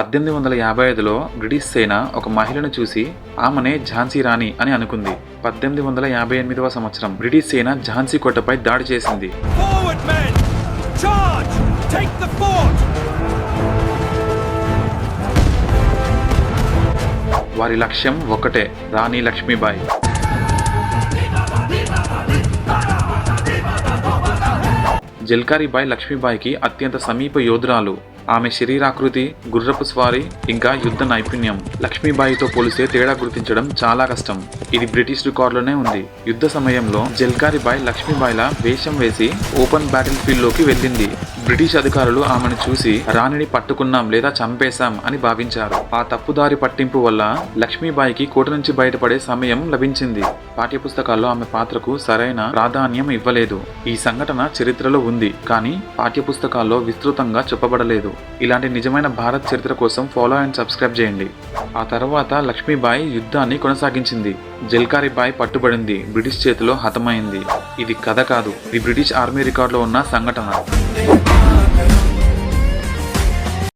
పద్దెనిమిది వందల యాభై ఐదులో బ్రిటిష్ సేన ఒక మహిళను చూసి ఆమెనే ఝాన్సీ రాణి అని అనుకుంది. పద్దెనిమిది వందల యాభై ఎనిమిదవ సంవత్సరం బ్రిటిష్ సేన ఝాన్సీ కోటపై దాడి చేసింది! వారి లక్ష్యం ఒక్కటే రాణి లక్ష్మీబాయి. జల్కారీబాయి లక్ష్మీబాయికి అత్యంత సమీప యోధురాలు. ఆమె శరీరాకృతి గుర్రపు స్వారీ ఇంకా యుద్ధ నైపుణ్యం. లక్ష్మీబాయితో పోలిస్తే తేడా గుర్తించడం చాలా కష్టం. ఇది బ్రిటిష్ రికార్డులోనే ఉంది. యుద్ధ సమయంలో జల్కారిబాయ్ లక్ష్మీబాయిల వేషం వేసి ఓపెన్ బ్యాటిల్ ఫీల్డ్లోకి వెళ్ళింది. బ్రిటిష్ అధికారులు ఆమెను చూసి రాణిని పట్టుకున్నాం లేదా చంపేశాం అని భావించారు. ఆ తప్పుదారి పట్టింపు వల్ల లక్ష్మీబాయికి కోట నుంచి బయటపడే సమయం లభించింది. పాఠ్యపుస్తకాల్లో ఆమె పాత్రకు సరైన ప్రాధాన్యం ఇవ్వలేదు. ఈ సంఘటన చరిత్రలో ఉంది కానీ పాఠ్యపుస్తకాల్లో విస్తృతంగా చెప్పబడలేదు. ఇలాంటి నిజమైన భారత్ చరిత్ర కోసం ఫాలో అండ్ సబ్స్క్రైబ్ చేయండి. ఆ తర్వాత లక్ష్మీబాయి యుద్ధాన్ని కొనసాగించింది. జల్కారీబాయి పట్టుబడింది. బ్రిటిష్ చేతిలో హతమైంది. ఇది కథ కాదు. ఇది బ్రిటిష్ ఆర్మీ రికార్డులో ఉన్న సంఘటన.